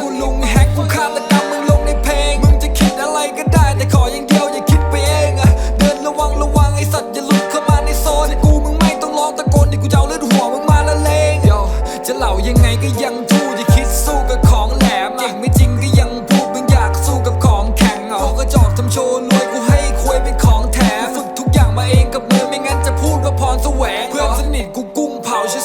กูลุงแฮกกูฆ่าตกรรมมึงลงในเพลง มึงจะคิดอะไรก็ได้แต่ขออย่างเดียวอย่าคิดไปเองอะเดินระวังระวังไอสัตว์อย่าหลุดเข้ามาในโซนกูมึงไม่ต้องร้องตะโกนเดี๋กูจะเอาเลือดหัวมึงมาละเลง Yo จะเล่ายังไงก็ยังทู่อย่าคิดสู้กับของแหลมอะเก่งไม่จริงก็ยัง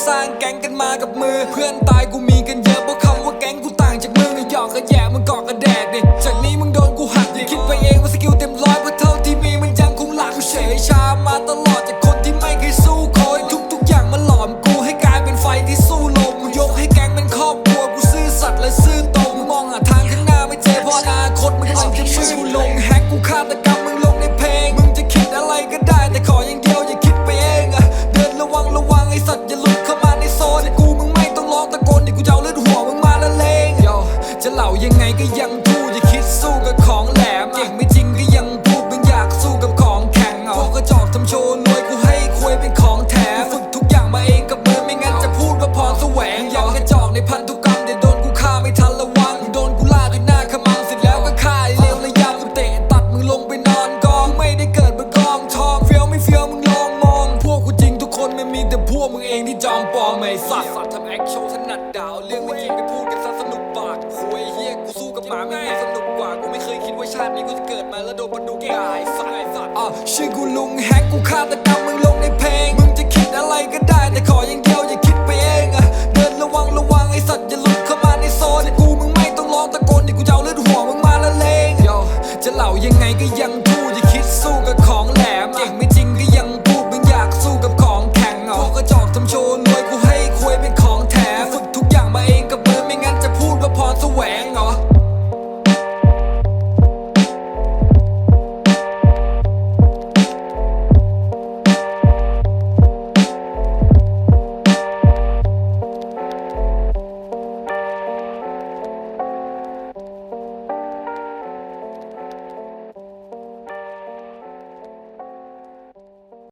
สร้างแก๊งกันมากับมือ เพื่อนตายกูมีกันเยอะเพราะคำว่าแก๊งกูต่างจากมึงหยอกกระแยะมึงกอกกระแดกดิจากนี้มึงโดนกูหักดิคิดไปเองว่าสกิลเต็มร้อยเพราะเท่าที่มีมันยังคงหลักกูเฉยชามาตลอดจากคนที่ไม่เคยสู้โคยทุกๆ อย่างมาหลอมกูให้กลายเป็นไฟที่สู้ลมกูยกให้แก๊งเป็นครอบครัวกูซื่อสัตย์และซื่อตรงมองหาทางข้างหน้าไม่เจอเพราะอนาคตมันกำลังจะมืดกูลงแฮกกูฆ่าตก ยังพูดอย่าคิดสู้กับของแหลมเก่งไม่จริงก็ยังพูดมึงอยากสู้กับของแข็งอะพวกกระจอกทำโชว์รวยกูให้ควยเป็นของแถมฝึกทุกอย่างมาเองกับมือไม่งั้นจะพูดว่าพรแสวงยังกระจอกในพันธุกรรมเดี๋ยวโดนกูฆ่าไม่ทันระวังโดนกูล่าด้วยหน้าขมังเสร็จแล้วก็ฆ่าไอ้เลวระยำกูเตะตัดมึงลงไปนอนกองไม่ได้เกิดบนกองทองเฟี้ยวไม่เฟี้ยวมึงลองมอง พวกกูจริงทุกคนไม่มีแต่พวกมึงเองที่จอมปลอมไอ้สัตว์สัตว์ทำแอคโชว์ถนัดดาวเรื่องไม่จริงไปพูดกันซะสนุก หมาไม่สนุกกว่ากูไม่เคยคิดว่าชาตินี้กูจะเกิดมาแล้วโดนปลาดุกด่ายสัตว์สัตว์อะชื่อกูลุงแฮกกูฆาตกรรมมึงลงในเพลงมึงจะคิดอะไรก็ได้